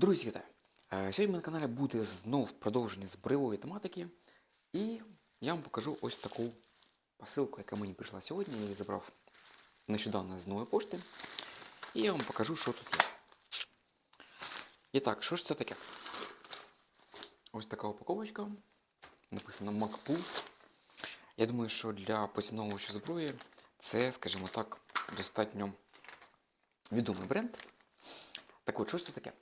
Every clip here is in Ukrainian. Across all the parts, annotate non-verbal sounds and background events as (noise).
Друзі, вітаю! Е, Сьогодні на каналі буде знов продовження збройової тематики. І я вам покажу ось таку посилку, яка мені прийшла сьогодні. Я її забрав нещодавно з нової пошти. І я вам покажу, що тут є. І так, що ж це таке? Ось така упаковочка. Написано MacPool. Я думаю, що для поціновувача зброї це, скажімо так, достатньо відомий бренд. Так от, що ж це таке?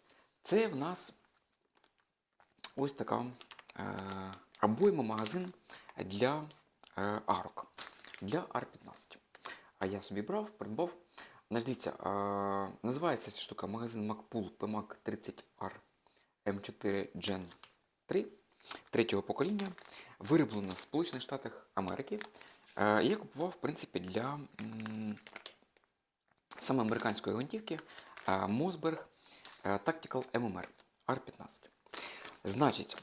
Це в нас ось така е, обойма магазин для е, арок, для R15. А я собі брав, придбав. Значить, дивіться, е, називається ця штука магазин MacPool PMAC 30R M4 Gen 3 третього покоління, вироблено в Сполучених Штатах Америки. Е, я купував, в принципі, для м, саме американської гвинтівки е, е, Tactical MMR R15. Значить,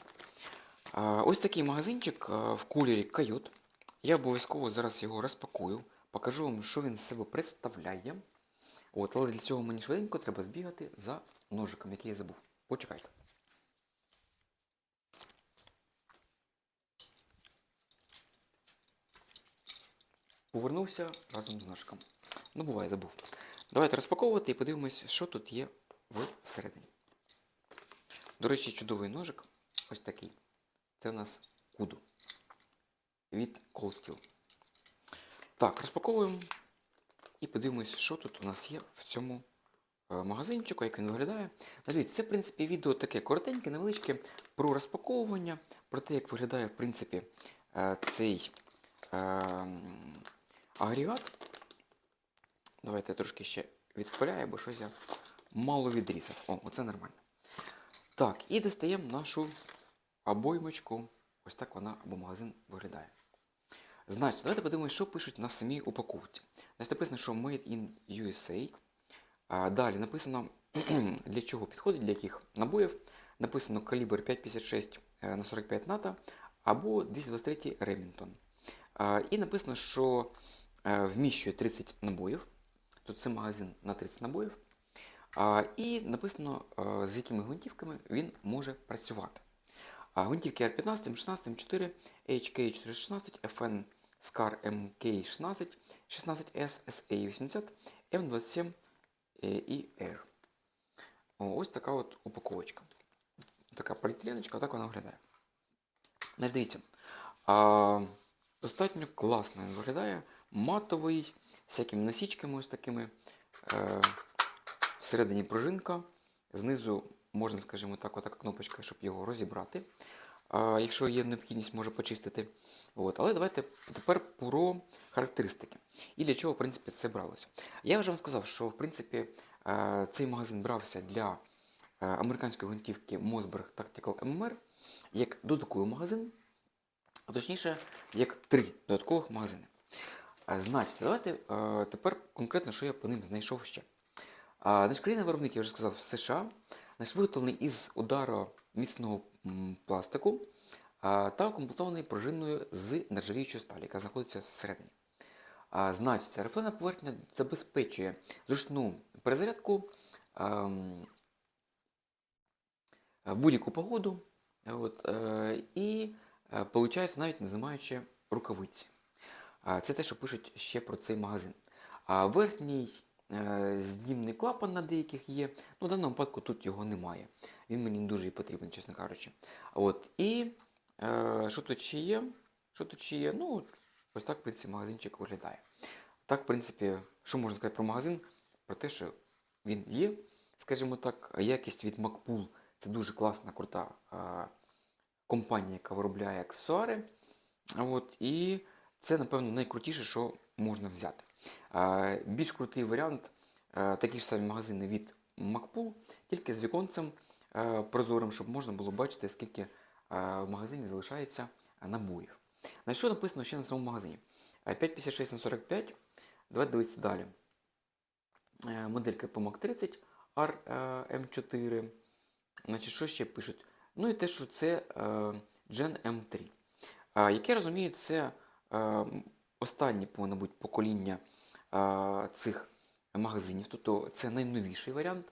е, ось такий магазинчик е, в кольорі Койот. Я обов'язково зараз його розпакую, покажу вам, що він з себе представляє. От, але для цього мені швиденько треба збігати за ножиком, який я забув. Почекайте. Повернувся разом з ножиком. Ну, буває, забув. Давайте розпаковувати і подивимось, що тут є всередині. До речі, чудовий ножик. Ось такий. Це у нас куду від Steel. Так, розпаковуємо і подивимось, що тут у нас є в цьому е, магазинчику, як він виглядає. Значить, це, в принципі, відео таке коротеньке, невеличке про розпаковування, про те, як виглядає, в принципі, е, цей е, агрегат. Давайте я трошки ще відпиляю, бо щось я мало відрізав. О, оце нормально. Так, і достаємо нашу обоймочку. Ось так вона або магазин виглядає. Значить, давайте подивимося, що пишуть на самій упаковці. Значить, написано, що Made in USA. А, далі написано, (clears throat) для чого підходить, для яких набоїв. Написано калібр 5,56 на 45 НАТО або 223 Remington. А, і написано, що е, вміщує 30 набоїв. Тут це магазин на 30 набоїв. І написано, з якими гвинтівками він може працювати. Гвинтівки R15, M16, M4, HK416, FN SCAR MK16, 16S, SA80, M27 е, і R. Ось така от упаковочка. Така поліетиленочка, так вона виглядає. Значить, дивіться. А, достатньо класно він виглядає. Матовий, з всякими насічками ось такими. Е, всередині пружинка. Знизу можна, скажімо так, отака кнопочка, щоб його розібрати. А, якщо є необхідність, може почистити. От. Але давайте тепер про характеристики. І для чого, в принципі, це бралося. Я вже вам сказав, що в принципі е, цей магазин брався для е, американської гвинтівки Mossberg Tactical MMR як додатковий магазин, а точніше, як три додаткових магазини. Значить, давайте е, тепер конкретно, що я по ним знайшов ще. Наш країна виробник, я вже сказав, США, наш виготовлений із удару міцного пластику та укомплектований пружиною з нержавіючої сталі, яка знаходиться всередині. А, Значить, ця рифлена поверхня забезпечує зручну перезарядку ем, будь-яку погоду. От, е, і е, получається навіть не знімаючи рукавиці. Це те, що пишуть ще про цей магазин. Верхній е, знімний клапан на деяких є. Ну, в даному випадку тут його немає. Він мені дуже потрібен, чесно кажучи. От. І е, що тут ще є? Що тут ще є? Ну, ось так, в принципі, магазинчик виглядає. Так, в принципі, що можна сказати про магазин? Про те, що він є, скажімо так, якість від MacPool це дуже класна, крута е, компанія, яка виробляє аксесуари. От, і це, напевно, найкрутіше, що можна взяти. Е, Більш крутий варіант е, такі ж самі магазини від MacPool, тільки з віконцем е, прозорим, щоб можна було бачити, скільки е, в магазині залишається набоїв. На що написано ще на самому магазині? Е, 5,56 на 45. Давайте дивитися далі. Е, Моделька PMAC 30 RM4. Значить, що ще пишуть? Ну і те, що це е, Gen M3. Е, Як я розумію, це останнє, мабуть, покоління е, цих магазинів. Тобто це найновіший варіант.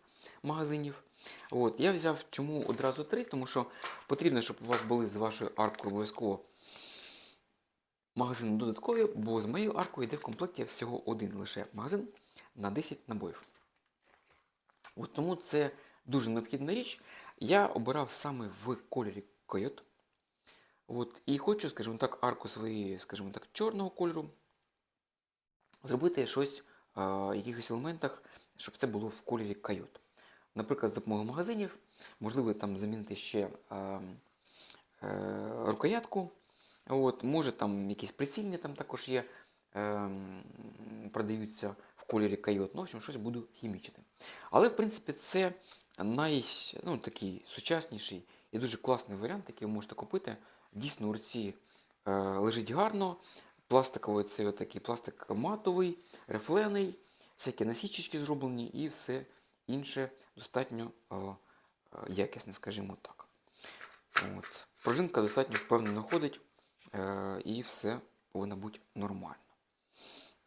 магазинів. От, я взяв чому одразу три, тому що потрібно, щоб у вас були з вашою аркою обов'язково магазини додаткові, бо з моєю аркою йде в комплекті всього один лише магазин на 10 набоїв. От тому це дуже необхідна річ. Я обирав саме в кольорі койот. От, і хочу, скажімо так, арку своєї, скажімо так, чорного кольору. Зробити щось в якихось елементах, щоб це було в кольорі койот. Наприклад, з допомогою магазинів, можливо, там замінити ще е, е, рукоятку. От, може там якісь прицільні там також є, е, продаються в кольорі койот. Ну, в общем, щось буду хімічити. Але, в принципі, це най, ну, такий сучасніший і дуже класний варіант, який ви можете купити. Дійсно, у руці е, лежить гарно. Пластиковий цей отакий пластик матовий, рифлений, всякі насічечки зроблені і все інше достатньо е, е, якісне, скажімо так. От. Пружинка достатньо впевнено ходить і все повинно бути нормально.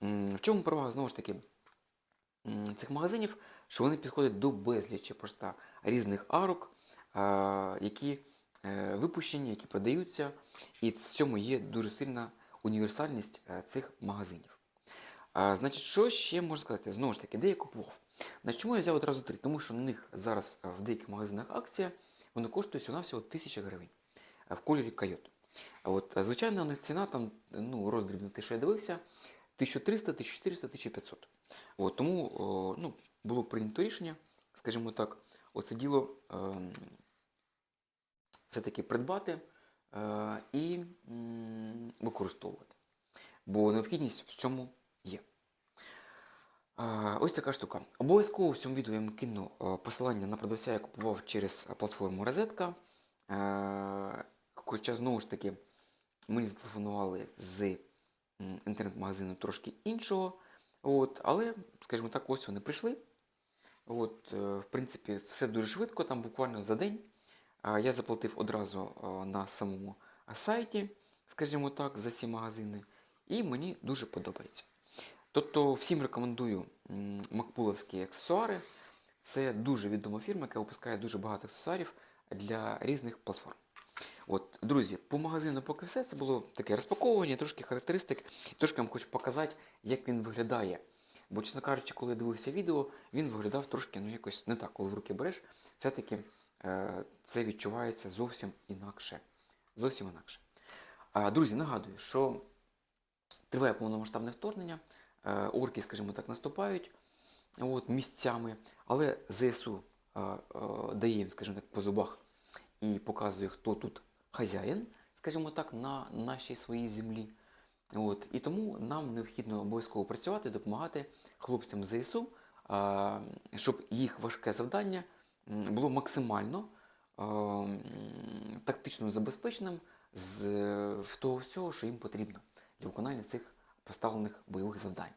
В чому перевага знову ж таки цих магазинів, що вони підходять до безлічі просто різних арок, які випущені, які продаються, і в цьому є дуже сильна універсальність е, цих магазинів. Значить, що ще можна сказати? Знову ж таки, де я купував? Значить, чому я взяв одразу три? Тому що на них зараз е, в деяких магазинах акція, вони коштують всього-навсього 1000 гривень е, в кольорі койот. От, е, звичайно, у них ціна там, ну, роздріб на те, що я дивився, 1300, 1400, 1500. От, тому о, ну, було прийнято рішення, скажімо так, оце діло ем, все-таки придбати е, і використовувати. Бо необхідність в цьому є. Е, Ось така штука. Обов'язково в цьому відео я вам кину е, посилання на продавця, я купував через платформу Розетка. Хоча, знову ж таки, мені зателефонували з інтернет-магазину трошки іншого. От, але, скажімо так, ось вони прийшли. От, в принципі, все дуже швидко, там буквально за день. Я заплатив одразу на самому сайті, скажімо так, за ці магазини. І мені дуже подобається. Тобто всім рекомендую м, макбуловські аксесуари. Це дуже відома фірма, яка випускає дуже багато аксесуарів для різних платформ. От, друзі, по магазину поки все. Це було таке розпаковування, трошки характеристик. Трошки вам хочу показати, як він виглядає. Бо, чесно кажучи, коли я дивився відео, він виглядав трошки ну, якось не так, коли в руки береш. Все-таки це відчувається зовсім інакше. Зовсім інакше. Друзі, нагадую, що триває повномасштабне вторгнення. Е, орки, скажімо так, наступають от, місцями, але ЗСУ е, е, дає їм, скажімо так, по зубах і показує, хто тут хазяїн, скажімо так, на нашій своїй землі. От, і тому нам необхідно обов'язково працювати, допомагати хлопцям ЗСУ, щоб їх важке завдання було максимально м, тактично забезпеченим з в того всього, що їм потрібно для виконання цих поставлених бойових завдань.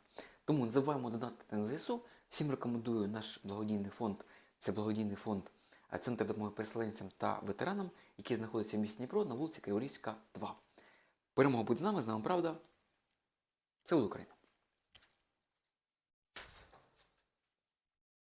Тому не забуваємо донатити на ЗСУ. Всім рекомендую наш благодійний фонд. Це благодійний фонд е, Центр допомоги переселенцям та ветеранам, який знаходиться в місті Дніпро на вулиці Криворізька, 2. Перемога буде з нами, з нами правда. Це буде Україна.